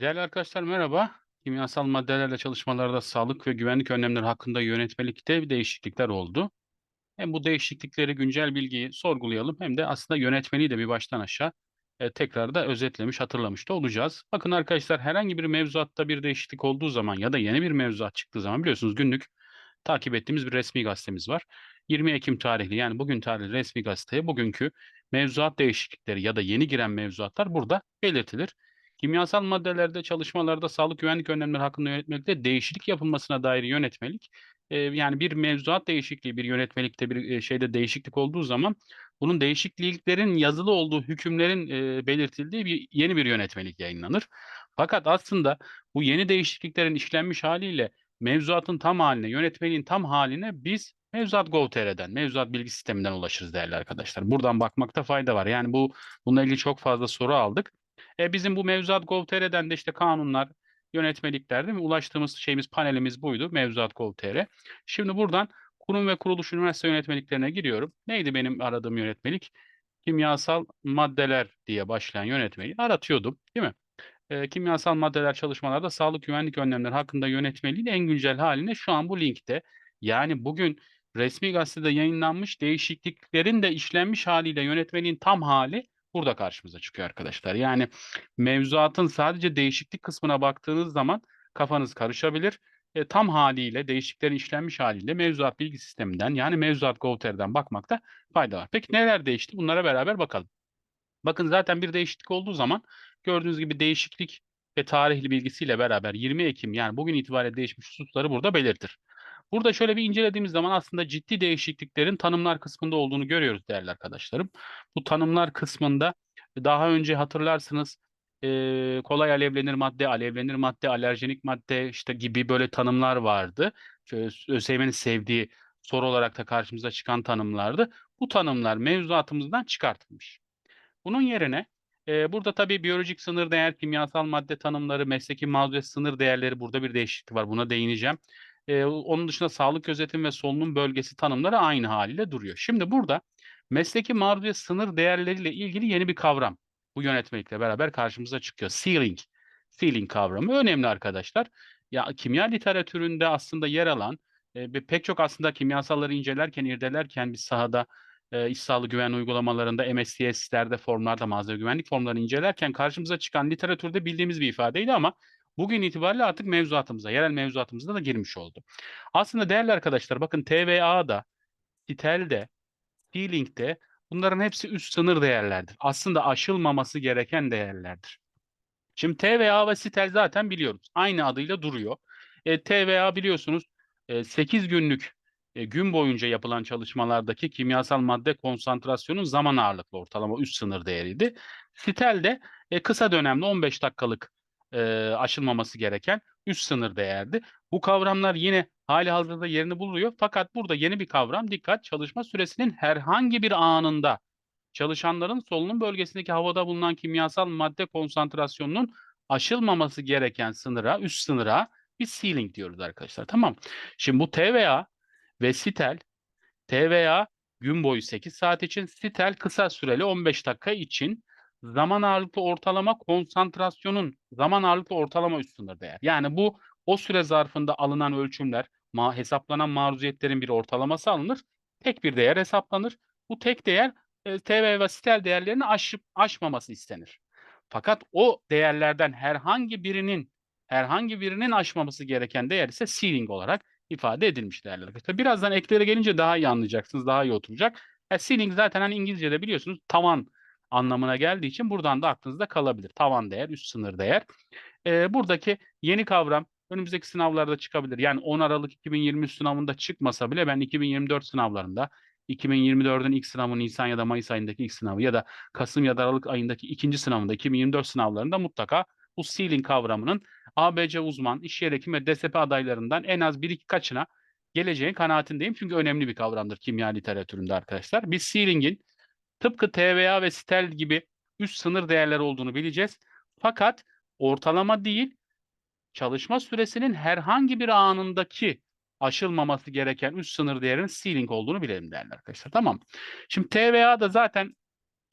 Değerli arkadaşlar merhaba. Kimyasal maddelerle çalışmalarda sağlık ve güvenlik önlemleri hakkında yönetmelikte değişiklikler oldu. Hem bu değişiklikleri güncel bilgiyi sorgulayalım hem de aslında yönetmeliği de bir baştan aşağı e, tekrar da özetlemiş, hatırlamış da olacağız. Bakın arkadaşlar herhangi bir mevzuatta bir değişiklik olduğu zaman ya da yeni bir mevzuat çıktığı zaman biliyorsunuz günlük takip ettiğimiz bir resmi gazetemiz var. 20 Ekim tarihli yani bugün tarihli resmi gazeteye bugünkü mevzuat değişiklikleri ya da yeni giren mevzuatlar burada belirtilir. Kimyasal maddelerde çalışmalarda sağlık güvenlik önlemleri hakkında yönetmelikte değişiklik yapılmasına dair yönetmelik e, yani bir mevzuat değişikliği bir yönetmelikte bir e, şeyde değişiklik olduğu zaman bunun değişikliklerin yazılı olduğu hükümlerin e, belirtildiği bir yeni bir yönetmelik yayınlanır. Fakat aslında bu yeni değişikliklerin işlenmiş haliyle mevzuatın tam haline, yönetmeliğin tam haline biz Mevzuat Gov.tr'den, mevzuat bilgi sisteminden ulaşırız değerli arkadaşlar. Buradan bakmakta fayda var. Yani bu bununla ilgili çok fazla soru aldık. E, bizim bu mevzuat Gov.tr'den de işte kanunlar, yönetmelikler değil mi? Ulaştığımız şeyimiz, panelimiz buydu. Mevzuat Gov.tr. Şimdi buradan kurum ve kuruluş üniversite yönetmeliklerine giriyorum. Neydi benim aradığım yönetmelik? Kimyasal maddeler diye başlayan yönetmeliği aratıyordum değil mi? E, kimyasal maddeler çalışmalarda sağlık güvenlik önlemleri hakkında yönetmeliğin en güncel haline şu an bu linkte. Yani bugün resmi gazetede yayınlanmış değişikliklerin de işlenmiş haliyle yönetmeliğin tam hali burada karşımıza çıkıyor arkadaşlar. Yani mevzuatın sadece değişiklik kısmına baktığınız zaman kafanız karışabilir. E, tam haliyle, değişikliklerin işlenmiş haliyle mevzuat bilgi sisteminden yani mevzuat Gov.tr'den bakmakta fayda var. Peki neler değişti? Bunlara beraber bakalım. Bakın zaten bir değişiklik olduğu zaman gördüğünüz gibi değişiklik ve tarihli bilgisiyle beraber 20 Ekim yani bugün itibariyle değişmiş hususları burada belirtir. Burada şöyle bir incelediğimiz zaman aslında ciddi değişikliklerin tanımlar kısmında olduğunu görüyoruz değerli arkadaşlarım. Bu tanımlar kısmında daha önce hatırlarsınız e, kolay alevlenir madde, alevlenir madde, alerjenik madde işte gibi böyle tanımlar vardı. ÖSYM'nin sevdiği soru olarak da karşımıza çıkan tanımlardı. Bu tanımlar mevzuatımızdan çıkartılmış. Bunun yerine e, burada tabii biyolojik sınır değer, kimyasal madde tanımları, mesleki mazeret sınır değerleri burada bir değişiklik var. Buna değineceğim. E, onun dışında sağlık gözetim ve solunum bölgesi tanımları aynı haliyle duruyor. Şimdi burada mesleki maruziyet sınır değerleriyle ilgili yeni bir kavram bu yönetmelikle beraber karşımıza çıkıyor. Ceiling. Ceiling kavramı önemli arkadaşlar. Ya kimya literatüründe aslında yer alan e, pek çok aslında kimyasalları incelerken, irdelerken biz sahada e, iş sağlığı güven uygulamalarında, MSCS'lerde, formlarda, malzeme güvenlik formlarını incelerken karşımıza çıkan literatürde bildiğimiz bir ifadeydi ama bugün itibariyle artık mevzuatımıza, yerel mevzuatımıza da girmiş oldu. Aslında değerli arkadaşlar bakın TVA'da, TİTEL'de, Sealing'de bunların hepsi üst sınır değerlerdir. Aslında aşılmaması gereken değerlerdir. Şimdi TVA ve sitel zaten biliyoruz. Aynı adıyla duruyor. E, TVA biliyorsunuz e, 8 günlük e, gün boyunca yapılan çalışmalardaki kimyasal madde konsantrasyonun zaman ağırlıklı ortalama üst sınır değeriydi. Sitel de e, kısa dönemli 15 dakikalık e, aşılmaması gereken üst sınır değerdi. Bu kavramlar yine hali hazırda yerini buluyor. Fakat burada yeni bir kavram dikkat çalışma süresinin herhangi bir anında çalışanların solunum bölgesindeki havada bulunan kimyasal madde konsantrasyonunun aşılmaması gereken sınıra, üst sınıra bir ceiling diyoruz arkadaşlar. Tamam. Şimdi bu TVA ve sitel TVA gün boyu 8 saat için, sitel kısa süreli 15 dakika için zaman ağırlıklı ortalama konsantrasyonun zaman ağırlıklı ortalama üst sınır değer. Yani bu o süre zarfında alınan ölçümler, ma hesaplanan maruziyetlerin bir ortalaması alınır. Tek bir değer hesaplanır. Bu tek değer e, TV ve sitel değerlerini aşıp aşmaması istenir. Fakat o değerlerden herhangi birinin herhangi birinin aşmaması gereken değer ise ceiling olarak ifade edilmiş değerler arkadaşlar. Birazdan eklere gelince daha iyi anlayacaksınız, daha iyi oturacak. E, ceiling zaten hani İngilizce'de biliyorsunuz tavan anlamına geldiği için buradan da aklınızda kalabilir. Tavan değer, üst sınır değer. E, buradaki yeni kavram önümüzdeki sınavlarda çıkabilir. Yani 10 Aralık 2023 sınavında çıkmasa bile ben 2024 sınavlarında 2024'ün ilk sınavı Nisan ya da Mayıs ayındaki ilk sınavı ya da Kasım ya da Aralık ayındaki ikinci sınavında 2024 sınavlarında mutlaka bu ceiling kavramının ABC uzman, iş yeri hekim ve DSP adaylarından en az bir iki kaçına geleceğin kanaatindeyim. Çünkü önemli bir kavramdır kimya literatüründe arkadaşlar. Biz ceiling'in tıpkı TVA ve STEL gibi üst sınır değerleri olduğunu bileceğiz. Fakat ortalama değil, çalışma süresinin herhangi bir anındaki aşılmaması gereken üst sınır değerinin ceiling olduğunu bilelim değerli arkadaşlar. Tamam. Şimdi TVA da zaten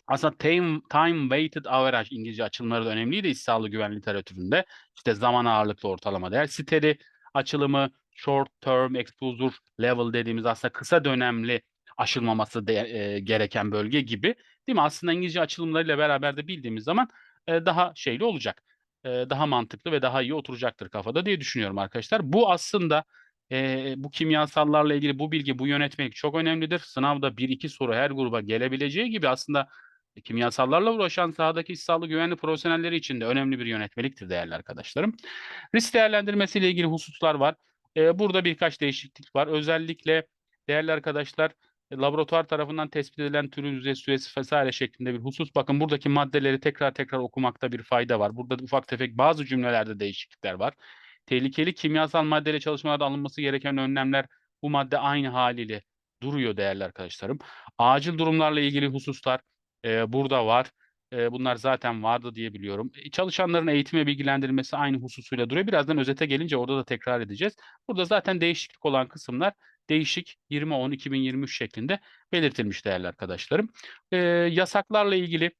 Aslında time, time weighted average İngilizce açılımları da önemliydi iş sağlığı güvenliği literatüründe. İşte zaman ağırlıklı ortalama değer. Steri açılımı short term exposure level dediğimiz aslında kısa dönemli aşılmaması de, e, gereken bölge gibi. Değil mi? Aslında İngilizce açılımlarıyla beraber de bildiğimiz zaman e, daha şeyli olacak. E, daha mantıklı ve daha iyi oturacaktır kafada diye düşünüyorum arkadaşlar. Bu aslında e, bu kimyasallarla ilgili bu bilgi, bu yönetmelik çok önemlidir. Sınavda bir iki soru her gruba gelebileceği gibi aslında kimyasallarla uğraşan sahadaki iş güvenli profesyonelleri için de önemli bir yönetmeliktir değerli arkadaşlarım. Risk değerlendirmesiyle ilgili hususlar var. E, burada birkaç değişiklik var. Özellikle değerli arkadaşlar e, laboratuvar tarafından tespit edilen türün yüzey süresi vesaire şeklinde bir husus. Bakın buradaki maddeleri tekrar tekrar okumakta bir fayda var. Burada ufak tefek bazı cümlelerde değişiklikler var. Tehlikeli kimyasal maddeyle çalışmalarda alınması gereken önlemler bu madde aynı haliyle duruyor değerli arkadaşlarım. Acil durumlarla ilgili hususlar e, burada var. E, bunlar zaten vardı diye biliyorum. E, çalışanların eğitime bilgilendirilmesi aynı hususuyla duruyor. Birazdan özete gelince orada da tekrar edeceğiz. Burada zaten değişiklik olan kısımlar değişik 20-10-2023 şeklinde belirtilmiş değerli arkadaşlarım. E, yasaklarla ilgili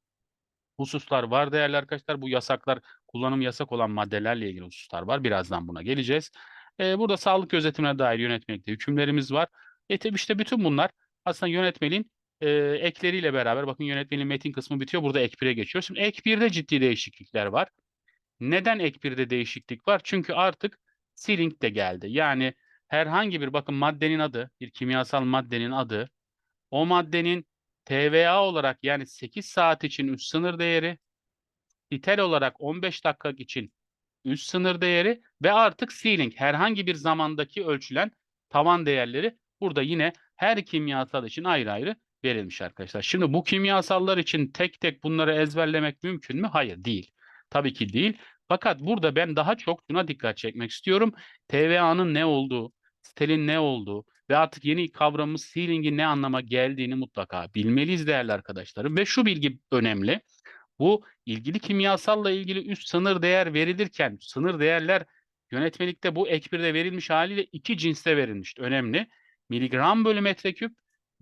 hususlar var değerli arkadaşlar. Bu yasaklar kullanım yasak olan maddelerle ilgili hususlar var. Birazdan buna geleceğiz. E, burada sağlık gözetimine dair yönetmelikte hükümlerimiz var. E tabi işte bütün bunlar aslında yönetmeliğin e, ekleriyle beraber bakın yönetmenin metin kısmı bitiyor. Burada ek 1'e geçiyor. Şimdi ek 1'de ciddi değişiklikler var. Neden ek 1'de değişiklik var? Çünkü artık sealing de geldi. Yani herhangi bir bakın maddenin adı, bir kimyasal maddenin adı, o maddenin TVA olarak yani 8 saat için üst sınır değeri, litel olarak 15 dakika için üst sınır değeri ve artık ceiling herhangi bir zamandaki ölçülen tavan değerleri burada yine her kimyasal için ayrı ayrı verilmiş arkadaşlar. Şimdi bu kimyasallar için tek tek bunları ezberlemek mümkün mü? Hayır değil. Tabii ki değil. Fakat burada ben daha çok şuna dikkat çekmek istiyorum. TVA'nın ne olduğu, stelin ne olduğu ve artık yeni kavramımız ceiling'in ne anlama geldiğini mutlaka bilmeliyiz değerli arkadaşlarım. Ve şu bilgi önemli. Bu ilgili kimyasalla ilgili üst sınır değer verilirken sınır değerler yönetmelikte bu ek birde verilmiş haliyle iki cinste verilmişti. Önemli. Miligram bölü metreküp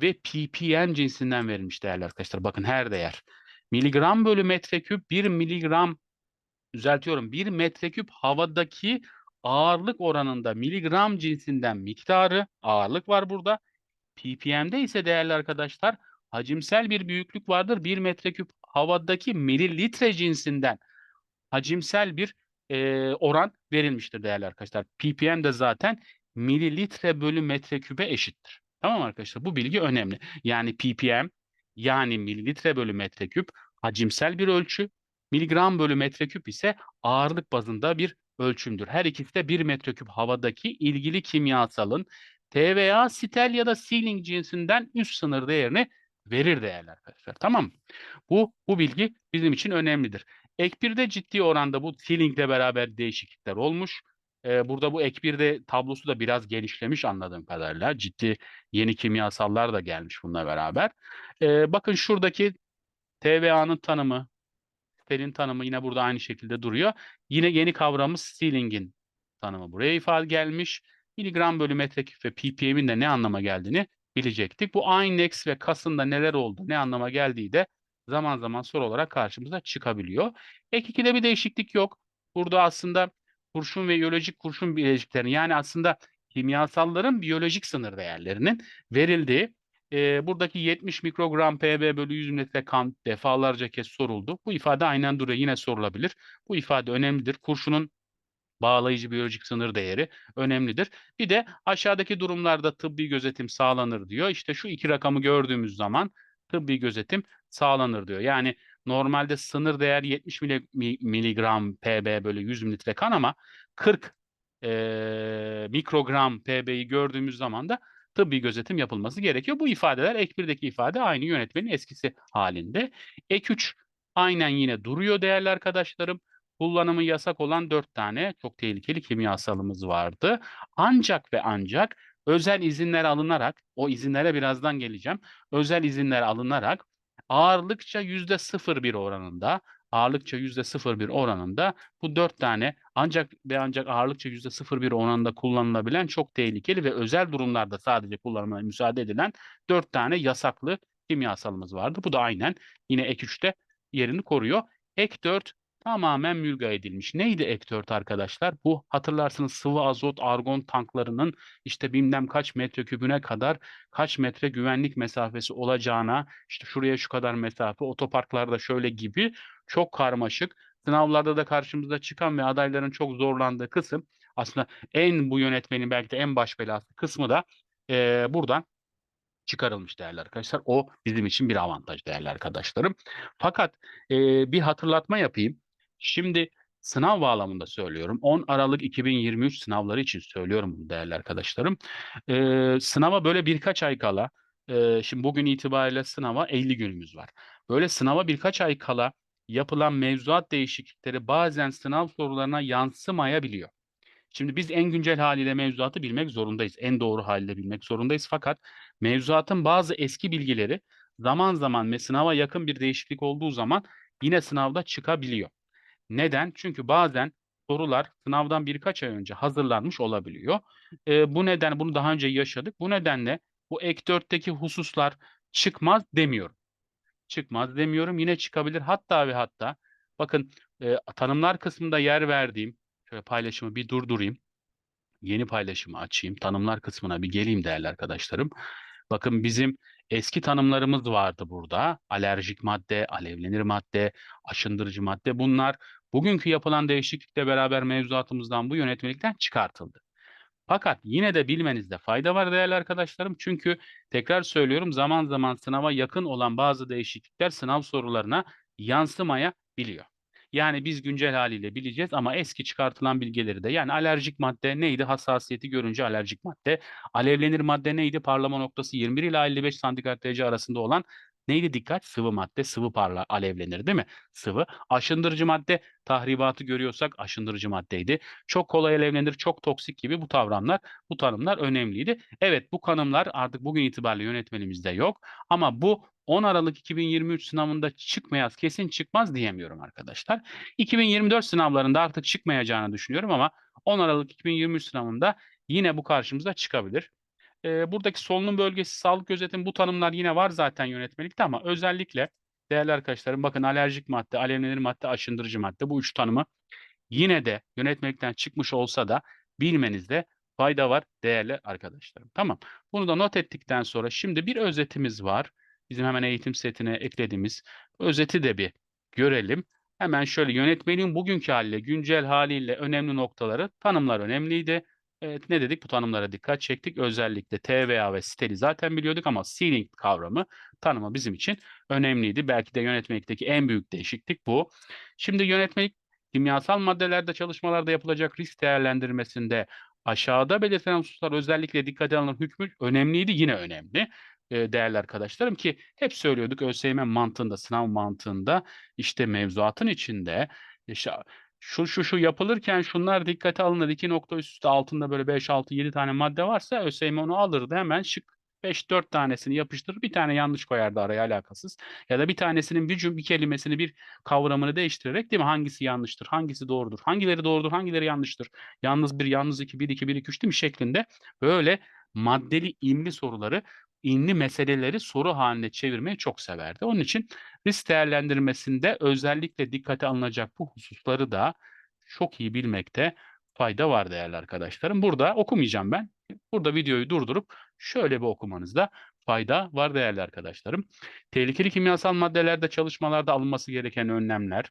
ve ppm cinsinden verilmiş değerli arkadaşlar. Bakın her değer. Miligram bölü metreküp 1 miligram düzeltiyorum 1 metreküp havadaki ağırlık oranında miligram cinsinden miktarı ağırlık var burada. ppm'de ise değerli arkadaşlar hacimsel bir büyüklük vardır. 1 metreküp havadaki mililitre cinsinden hacimsel bir e, oran verilmiştir değerli arkadaşlar. ppm de zaten mililitre bölü metreküpe eşittir. Tamam arkadaşlar bu bilgi önemli. Yani ppm yani mililitre bölü metreküp hacimsel bir ölçü. Miligram bölü metreküp ise ağırlık bazında bir ölçümdür. Her ikisi de 1 metreküp havadaki ilgili kimyasalın TVA, sitel ya da sealing cinsinden üst sınır değerini verir değerli arkadaşlar. Tamam mı? Bu, bu bilgi bizim için önemlidir. Ek 1'de ciddi oranda bu sealing ile beraber değişiklikler olmuş. Ee, burada bu ek 1'de tablosu da biraz genişlemiş anladığım kadarıyla. Ciddi yeni kimyasallar da gelmiş bununla beraber. Ee, bakın şuradaki TVA'nın tanımı, stelin tanımı yine burada aynı şekilde duruyor. Yine yeni kavramımız sealing'in tanımı buraya ifade gelmiş. Miligram bölü metreküp ve ppm'in de ne anlama geldiğini bilecektik. Bu Inex ve Kas'ın neler oldu, ne anlama geldiği de zaman zaman soru olarak karşımıza çıkabiliyor. Ek 2'de bir değişiklik yok. Burada aslında kurşun ve biyolojik kurşun bileşiklerini yani aslında kimyasalların biyolojik sınır değerlerinin verildiği e, buradaki 70 mikrogram PB bölü 100 metre kan defalarca kez soruldu. Bu ifade aynen duruyor. Yine sorulabilir. Bu ifade önemlidir. Kurşunun bağlayıcı biyolojik sınır değeri önemlidir. Bir de aşağıdaki durumlarda tıbbi gözetim sağlanır diyor. İşte şu iki rakamı gördüğümüz zaman tıbbi gözetim sağlanır diyor. Yani normalde sınır değer 70 miligram PB bölü 100 mililitre kan ama 40 e, mikrogram PB'yi gördüğümüz zaman da tıbbi gözetim yapılması gerekiyor. Bu ifadeler ek 1'deki ifade aynı yönetmenin eskisi halinde. Ek 3 aynen yine duruyor değerli arkadaşlarım. Kullanımı yasak olan 4 tane çok tehlikeli kimyasalımız vardı. Ancak ve ancak özel izinler alınarak, o izinlere birazdan geleceğim. Özel izinler alınarak ağırlıkça %0,1 oranında ağırlıkça %0,1 oranında bu dört tane ancak ve ancak ağırlıkça %0,1 oranında kullanılabilen çok tehlikeli ve özel durumlarda sadece kullanılmaya müsaade edilen dört tane yasaklı kimyasalımız vardı. Bu da aynen yine ek 3'te yerini koruyor. Ek 4 tamamen mülga edilmiş. Neydi ek 4 arkadaşlar? Bu hatırlarsınız sıvı azot argon tanklarının işte bilmem kaç metrekübüne kadar kaç metre güvenlik mesafesi olacağına işte şuraya şu kadar mesafe otoparklarda şöyle gibi çok karmaşık sınavlarda da karşımıza çıkan ve adayların çok zorlandığı kısım aslında en bu yönetmenin belki de en baş belası kısmı da eee, buradan çıkarılmış değerli arkadaşlar. O bizim için bir avantaj değerli arkadaşlarım. Fakat eee, bir hatırlatma yapayım. Şimdi sınav bağlamında söylüyorum. 10 Aralık 2023 sınavları için söylüyorum bunu değerli arkadaşlarım. Eee, sınava böyle birkaç ay kala, eee, şimdi bugün itibariyle sınava 50 günümüz var. Böyle sınava birkaç ay kala yapılan mevzuat değişiklikleri bazen sınav sorularına yansımayabiliyor. Şimdi biz en güncel haliyle mevzuatı bilmek zorundayız. En doğru haliyle bilmek zorundayız. Fakat mevzuatın bazı eski bilgileri zaman zaman ve sınava yakın bir değişiklik olduğu zaman yine sınavda çıkabiliyor. Neden? Çünkü bazen sorular sınavdan birkaç ay önce hazırlanmış olabiliyor. Ee, bu neden bunu daha önce yaşadık. Bu nedenle bu ek 4'teki hususlar çıkmaz demiyorum. Çıkmaz demiyorum. Yine çıkabilir. Hatta ve hatta bakın e, tanımlar kısmında yer verdiğim şöyle paylaşımı bir durdurayım. Yeni paylaşımı açayım. Tanımlar kısmına bir geleyim değerli arkadaşlarım. Bakın bizim eski tanımlarımız vardı burada. Alerjik madde, alevlenir madde, aşındırıcı madde. Bunlar bugünkü yapılan değişiklikle beraber mevzuatımızdan bu yönetmelikten çıkartıldı. Fakat yine de bilmenizde fayda var değerli arkadaşlarım. Çünkü tekrar söylüyorum zaman zaman sınava yakın olan bazı değişiklikler sınav sorularına yansımayabiliyor. Yani biz güncel haliyle bileceğiz ama eski çıkartılan bilgileri de yani alerjik madde neydi? Hassasiyeti görünce alerjik madde. Alevlenir madde neydi? Parlama noktası 21 ila 55 santigrat derece arasında olan neydi dikkat? Sıvı madde, sıvı parla alevlenir değil mi? Sıvı. Aşındırıcı madde tahribatı görüyorsak aşındırıcı maddeydi. Çok kolay alevlenir, çok toksik gibi bu kavramlar, bu tanımlar önemliydi. Evet bu kanımlar artık bugün itibariyle yönetmenimizde yok ama bu 10 Aralık 2023 sınavında çıkmayaz, kesin çıkmaz diyemiyorum arkadaşlar. 2024 sınavlarında artık çıkmayacağını düşünüyorum ama 10 Aralık 2023 sınavında yine bu karşımıza çıkabilir. Ee, buradaki solunum bölgesi, sağlık gözetim bu tanımlar yine var zaten yönetmelikte ama özellikle değerli arkadaşlarım bakın alerjik madde, alevlenir madde, aşındırıcı madde bu üç tanımı yine de yönetmelikten çıkmış olsa da bilmenizde fayda var değerli arkadaşlarım. Tamam. Bunu da not ettikten sonra şimdi bir özetimiz var. Bizim hemen eğitim setine eklediğimiz özeti de bir görelim. Hemen şöyle yönetmeliğin bugünkü haliyle, güncel haliyle önemli noktaları tanımlar önemliydi. Evet ne dedik? Bu tanımlara dikkat çektik. Özellikle TVA ve steli zaten biliyorduk ama sealing kavramı tanımı bizim için önemliydi. Belki de yönetmelikteki en büyük değişiklik bu. Şimdi yönetmelik kimyasal maddelerde çalışmalarda yapılacak risk değerlendirmesinde aşağıda belirtilen hususlar özellikle dikkate alınan hükmü önemliydi. Yine önemli e, değerli arkadaşlarım ki hep söylüyorduk ÖSYM mantığında, sınav mantığında işte mevzuatın içinde işte şu şu şu yapılırken şunlar dikkate alınır. iki nokta üst üste altında böyle 5, 6, 7 tane madde varsa ÖSYM onu alırdı hemen şık 5-4 tanesini yapıştırır bir tane yanlış koyardı araya alakasız. Ya da bir tanesinin bir, cüm- bir kelimesini bir kavramını değiştirerek değil mi? Hangisi yanlıştır, hangisi doğrudur, hangileri doğrudur, hangileri yanlıştır. Yalnız bir, yalnız iki, bir, iki, bir, iki, üç değil mi? Şeklinde böyle maddeli imli soruları inli meseleleri soru haline çevirmeyi çok severdi. Onun için risk değerlendirmesinde özellikle dikkate alınacak bu hususları da çok iyi bilmekte fayda var değerli arkadaşlarım. Burada okumayacağım ben. Burada videoyu durdurup şöyle bir okumanızda fayda var değerli arkadaşlarım. Tehlikeli kimyasal maddelerde çalışmalarda alınması gereken önlemler,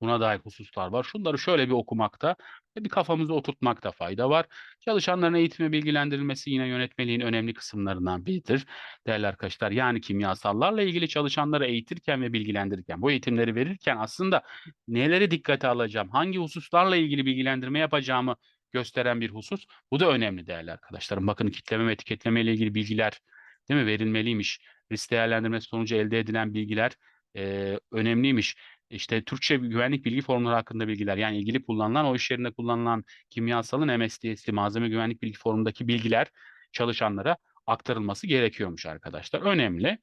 Buna dair hususlar var. Şunları şöyle bir okumakta ve bir kafamıza oturtmakta fayda var. Çalışanların eğitime bilgilendirilmesi yine yönetmeliğin önemli kısımlarından biridir. Değerli arkadaşlar yani kimyasallarla ilgili çalışanları eğitirken ve bilgilendirirken bu eğitimleri verirken aslında neleri dikkate alacağım, hangi hususlarla ilgili bilgilendirme yapacağımı gösteren bir husus. Bu da önemli değerli arkadaşlarım. Bakın kitleme ve etiketleme ile ilgili bilgiler değil mi verilmeliymiş. Risk değerlendirmesi sonucu elde edilen bilgiler e, önemliymiş işte Türkçe güvenlik bilgi formları hakkında bilgiler yani ilgili kullanılan o iş yerinde kullanılan kimyasalın MSDS'li malzeme güvenlik bilgi formundaki bilgiler çalışanlara aktarılması gerekiyormuş arkadaşlar. Önemli.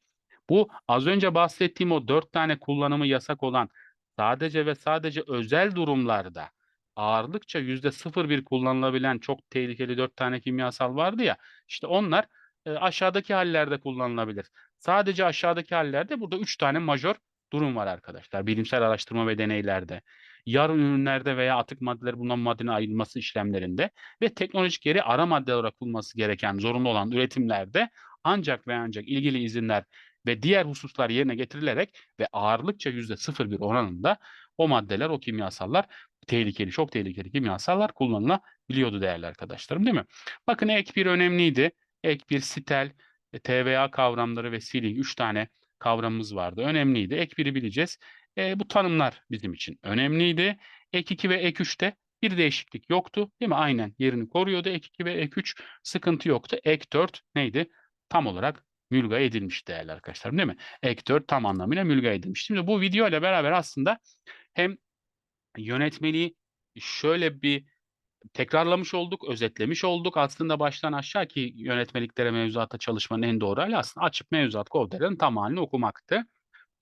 Bu az önce bahsettiğim o dört tane kullanımı yasak olan sadece ve sadece özel durumlarda ağırlıkça yüzde 0,1 kullanılabilen çok tehlikeli dört tane kimyasal vardı ya işte onlar e, aşağıdaki hallerde kullanılabilir. Sadece aşağıdaki hallerde burada 3 tane majör durum var arkadaşlar. Bilimsel araştırma ve deneylerde, yarı ürünlerde veya atık maddeler bulunan maddenin ayrılması işlemlerinde ve teknolojik yeri ara madde olarak bulunması gereken zorunlu olan üretimlerde ancak ve ancak ilgili izinler ve diğer hususlar yerine getirilerek ve ağırlıkça %0,1 oranında o maddeler, o kimyasallar tehlikeli, çok tehlikeli kimyasallar kullanılabiliyordu değerli arkadaşlarım değil mi? Bakın ek bir önemliydi. Ek bir sitel, e, TVA kavramları ve sealing 3 tane kavramımız vardı. Önemliydi. Ek 1'i bileceğiz. E, bu tanımlar bizim için önemliydi. Ek 2 ve ek 3'te bir değişiklik yoktu değil mi? Aynen yerini koruyordu. Ek 2 ve ek 3 sıkıntı yoktu. Ek 4 neydi? Tam olarak mülga edilmiş değerli arkadaşlarım değil mi? Ek 4 tam anlamıyla mülga edilmiş. Şimdi bu video ile beraber aslında hem yönetmeliği şöyle bir tekrarlamış olduk, özetlemiş olduk. Aslında baştan aşağı ki yönetmeliklere mevzuatta çalışmanın en doğru hali aslında açıp mevzuat kodlarının tamamını okumaktı.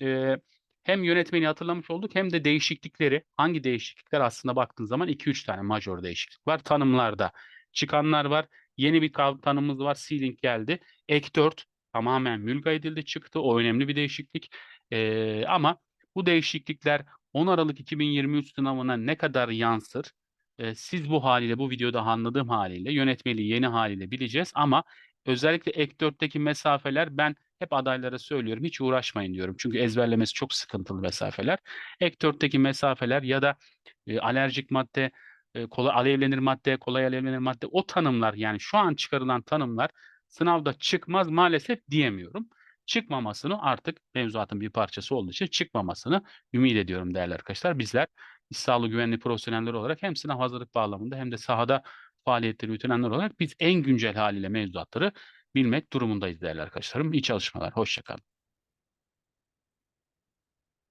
Ee, hem yönetmeni hatırlamış olduk hem de değişiklikleri, hangi değişiklikler aslında baktığın zaman 2-3 tane major değişiklik var. Tanımlarda çıkanlar var. Yeni bir tanımımız var. Sealing geldi. Ek 4 tamamen mülga edildi çıktı. O önemli bir değişiklik. Ee, ama bu değişiklikler 10 Aralık 2023 sınavına ne kadar yansır? Ee, siz bu haliyle, bu videoda anladığım haliyle, yönetmeliği yeni haliyle bileceğiz ama özellikle ek 4'teki mesafeler ben hep adaylara söylüyorum hiç uğraşmayın diyorum. Çünkü ezberlemesi çok sıkıntılı mesafeler. Ek 4'teki mesafeler ya da e, alerjik madde, e, kolay alevlenir madde, kolay alevlenir madde o tanımlar yani şu an çıkarılan tanımlar sınavda çıkmaz maalesef diyemiyorum. Çıkmamasını artık mevzuatın bir parçası olduğu için çıkmamasını ümit ediyorum değerli arkadaşlar. Bizler İş sağlığı güvenliği profesyoneller olarak hem sınav hazırlık bağlamında hem de sahada faaliyetleri yürütenler olarak biz en güncel haliyle mevzuatları bilmek durumundayız değerli arkadaşlarım. İyi çalışmalar, hoşçakalın.